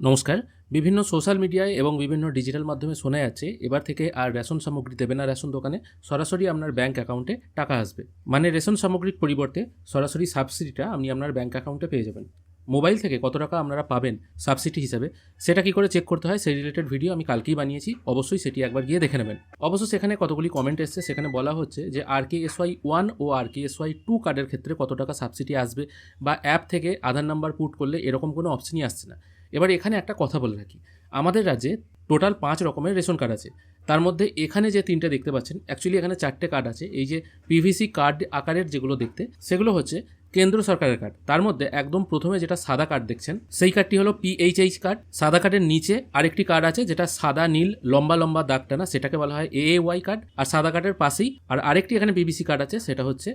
নমস্কার। বিভিন্ন সোশ্যাল মিডিয়ায় এবং বিভিন্ন ডিজিটাল মাধ্যমে শোনা যাচ্ছে, এবার থেকে আর রেশন সামগ্রী দেবে না রেশন দোকানে, সরাসরি আপনার ব্যাঙ্ক অ্যাকাউন্টে টাকা আসবে। মানে রেশন সামগ্রীর পরিবর্তে সরাসরি সাবসিডিটা আপনি আপনার ব্যাঙ্ক অ্যাকাউন্টে পেয়ে যাবেন। মোবাইল থেকে কত টাকা আপনারা পাবেন সাবসিডি হিসাবে, সেটা কি করে চেক করতে হয় সেই রিলেটেড ভিডিও আমি কালকেই বানিয়েছি, অবশ্যই সেটি একবার গিয়ে দেখে নেবেন। অবশ্য সেখানে কতগুলি কমেন্ট এসছে, সেখানে বলা হচ্ছে যে R K S Y one ও R K S Y two কার্ডের ক্ষেত্রে কত টাকা সাবসিডি আসবে বা অ্যাপ থেকে আধার নাম্বার পুট করলে এরকম কোনো অপশনই আসছে না। এবার এখানে একটা কথা বলে রাখি। আমাদের রাজ্যে টোটাল পাঁচ রকমের রেশন কার্ড আছে। তার মধ্যে এখানে যে তিনটে দেখতে পাচ্ছেন অ্যাকচুয়ালি এখানে চারটে কার্ড আছে। এই যে পিভিসি কার্ড আকারের যেগুলো দেখতে, সেগুলো হচ্ছে কেন্দ্র সরকারের কার্ড তার মধ্যে একদম প্রথমে যেটা সাদা কার্ড দেখছেন, সেই কার্ডটি হলো পিএইচএইচ কার্ড সাদা কার্ডের নিচে আরেকটি কার্ড আছে যেটা সাদা, নীল, লম্বা লম্বা দাগ টানা, সেটাকে বলা হয় এ ওয়াই কার্ড আর সাদা কার্ডের পাশেই আর আরেকটি এখানে বিবিসি কার্ড আছে, সেটা হচ্ছে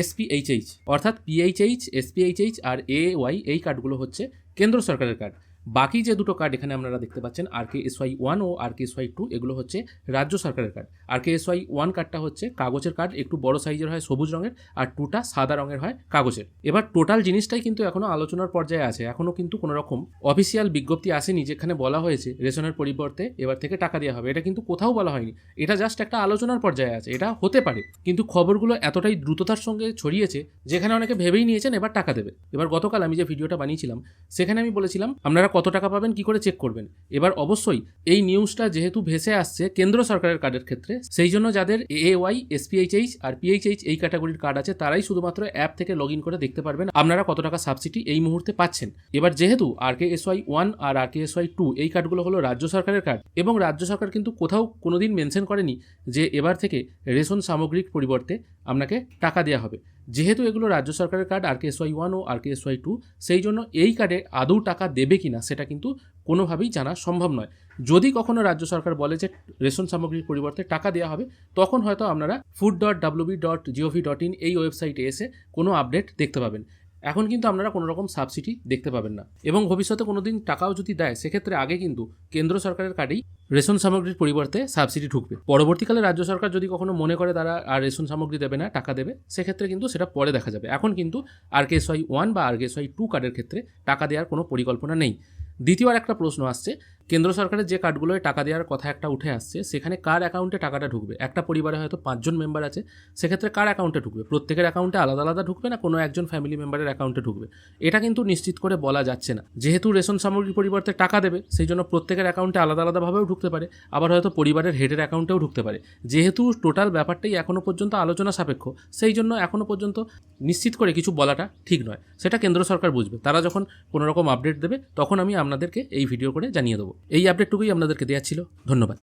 এসপিএইচএইচ অর্থাৎ পিএইচএইচ এসপিএইচএইচ আর এ ওয়াই এই কার্ডগুলো হচ্ছে কেন্দ্র সরকারের কার্ড বাকি যে দুটো কার্ড এখানে আপনারা দেখতে পাচ্ছেন R K S Y one ও R K S Y two এগুলো হচ্ছে রাজ্য সরকারের card R K S Y one কার্ডটা হচ্ছে কাগজের কার্ড একটু বড় সাইজের হয়, সবুজ রঙের, আর টুটা সাদা রঙের হয়, কাগজের। এবার টোটাল জিনিসটাই কিন্তু এখনও আলোচনার পর্যায়ে আছে এখনও কিন্তু কোনো রকম অফিসিয়াল বিজ্ঞপ্তি আসেনি যেখানে বলা হয়েছে রেশনের পরিবর্তে এবার থেকে টাকা দেওয়া হবে। এটা কিন্তু কোথাও বলা হয়নি। এটা জাস্ট একটা আলোচনার পর্যায়ে আছে, এটা হতে পারে, কিন্তু খবরগুলো এতটাই দ্রুততার সঙ্গে ছড়িয়েছে, যেখানে অনেকে ভেবেই নিয়েছেন এবার টাকা দেবে। এবার গতকাল আমি যে ভিডিওটা বানিয়েছিলাম, সেখানে আমি বলেছিলাম, আপনারা কত টাকা পাবেন, কি করে চেক করবেন? এবার অবশ্যই এই নিউজটা যেহেতু ভেসে আসছে কেন্দ্র সরকারের কার্ডের ক্ষেত্রে, সেই জন্য যাদের এ ওয়াই এসপিএইচএইচ আর পিএইচএইচ এই ক্যাটাগরির কার্ড আছে, তারাই শুধুমাত্র অ্যাপ থেকে লগ ইন করে দেখতে পারবেন আপনারা কত টাকা সাবসিডি এই মুহূর্তে পাচ্ছেন। এবার যেহেতু R K S Y one আর R K S Y two এই কার্ডগুলো হলো রাজ্য সরকারের কার্ড এবং রাজ্য সরকার কিন্তু কোথাও কোনোদিন মেনশন করেনি যে এবার থেকে রেশন সামগ্রিক পরিবর্তে আপনাকে টাকা দেওয়া হবে। যেহেতু এগুলো রাজ্য সরকারের card R K Y one ও আর কে ওয়াই টু সেই জন্য এই কার্ডে আদৌ টাকা দেবে কি না সেটা কিন্তু কোনোভাবেই জানা সম্ভব নয়। যদি কখনও রাজ্য সরকার বলে যে রেশন সামগ্রীর পরিবর্তে টাকা দেওয়া হবে, তখন হয়তো আপনারা food dot W B dot G O V dot in এই ওয়েবসাইটে এসে কোনো আপডেট দেখতে পাবেন। এখন কিন্তু আপনারা কোনো রকম সাবসিডি দেখতে পাবেন না। এবং ভবিষ্যতে কোনো দিন টাকাও যদি দেয়, সেক্ষেত্রে আগে কিন্তু কেন্দ্র সরকারের কার্ডেই রেশন সামগ্রীর পরিবর্তে সাবসিডি ঢুকবে। পরবর্তীকালে রাজ্য সরকার যদি কখনো মনে করে তারা আর রেশন সামগ্রী দেবে না, টাকা দেবে, সেক্ষেত্রে কিন্তু সেটা পরে দেখা যাবে। এখন কিন্তু আর কে ওয়ান বা আর কে টু কার্ডের ক্ষেত্রে টাকা দেওয়ার কোনো পরিকল্পনা নেই। দ্বিতীয় আর একটা প্রশ্ন আসছে, কেন্দ্র সরকারের যে কার্ডগুলোয় টাকা দেওয়ার কথা একটা উঠে আসছে, সেখানে কার অ্যাকাউন্টে টাকাটা ঢুকবে? একটা পরিবারে হয়তো পাঁচজন মেম্বার আছে, সেক্ষেত্রে কার অ্যাকাউন্টে ঢুকবে? প্রত্যেকের অ্যাকাউন্টে আলাদা আলাদা ঢুকবে না, কোনো একজন ফ্যামিলি মেম্বারের অ্যাকাউন্টে ঢুকবে? এটা কিন্তু নিশ্চিত করে বলা যাচ্ছে না। যেহেতু রেশন সামগ্রীর পরিবর্তে টাকা দেবে সেই জন্য প্রত্যেকের অ্যাকাউন্টে আলাদা আলাদাভাবেও ঢুকতে পারে, আবার হয়তো পরিবারের হেডের অ্যাকাউন্টেও ঢুকতে পারে। যেহেতু টোটাল ব্যাপারটাই এখনও পর্যন্ত আলোচনা সাপেক্ষ সেই জন্য এখনও পর্যন্ত নিশ্চিত করে কিছু বলাটা ঠিক নয়। সেটা কেন্দ্র সরকার বুঝবে। তারা যখন কোনোরকম আপডেট দেবে, তখন আমি আপনাদেরকে এই ভিডিও করে জানিয়ে দেবো। এই আপডেটটুকুই আপনাদেরকে দেওয়া ছিল। ধন্যবাদ।